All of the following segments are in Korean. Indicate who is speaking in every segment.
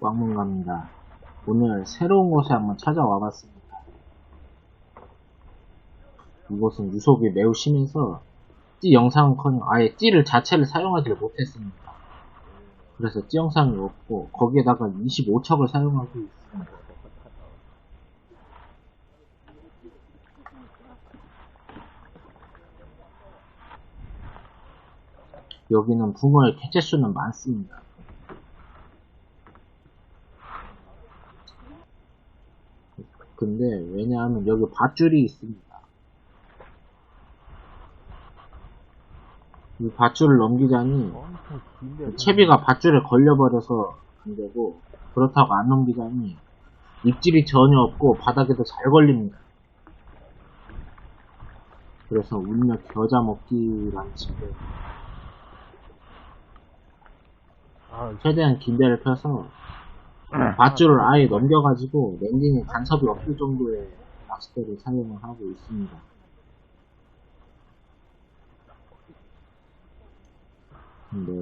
Speaker 1: 왕문갑니다. 오늘 새로운 곳에 한번 찾아와 봤습니다. 이곳은 유속이 매우 심해서 찌 영상은커녕 아예 찌를 자체를 사용하지를 못했습니다. 그래서 찌 영상이 없고 거기에다가 25척을 사용하고 있습니다. 여기는 붕어의 개체수는 많습니다. 근데 왜냐하면 여기 밧줄이 있습니다. 이 밧줄을 넘기자니. 채비가 밧줄에 걸려버려서 안 되고 그렇다고 안 넘기자니 입질이 전혀 없고 바닥에도 잘 걸립니다. 그래서 운명 겨자 먹기라는
Speaker 2: 아,
Speaker 1: 최대한 긴 배를 펴서 밧줄을 아예 넘겨가지고 랜딩에 간섭이 없을 정도의 낚싯대를 사용을 하고 있습니다. 근데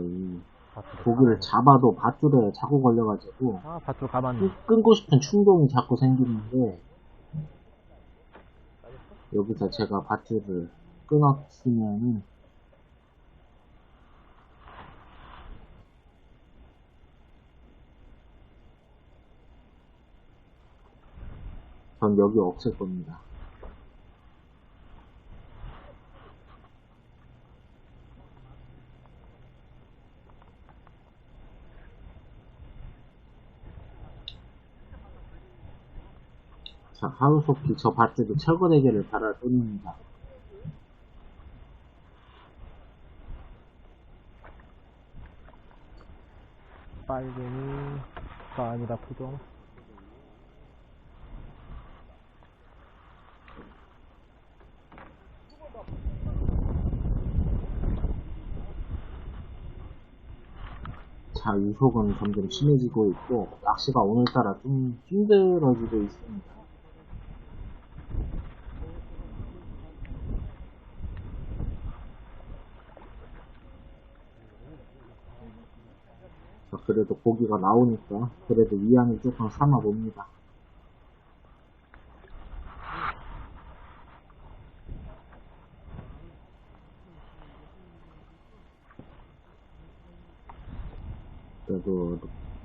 Speaker 1: 고기를 잡아도 밧줄에 자꾸 걸려가지고
Speaker 2: 아, 밧줄 가만히.
Speaker 1: 끊- 끊고 싶은 충동이 자꾸 생기는데 여기서 제가 밧줄을 끊었으면 전 여기 없을 겁니다. 자, 하루속히 저 밧줄이 철거되기를 바랄 뿐입니다.
Speaker 2: 빨갱이 가 아니라 토종.
Speaker 1: 자, 유속은 점점 심해지고 있고, 낚시가 오늘따라 좀 힘들어지고 있습니다. 자, 그래도 고기가 나오니까, 그래도 위안을 조금 삼아 봅니다. 그래도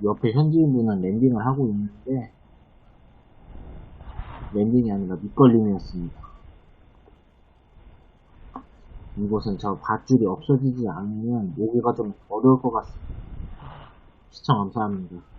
Speaker 1: 옆에 현지인분은 랜딩을 하고 있는데 랜딩이 아니라 밑걸림이었습니다. 이곳은 저 밧줄이 없어지지 않으면 모기가 좀 어려울 것 같습니다. 시청 감사합니다.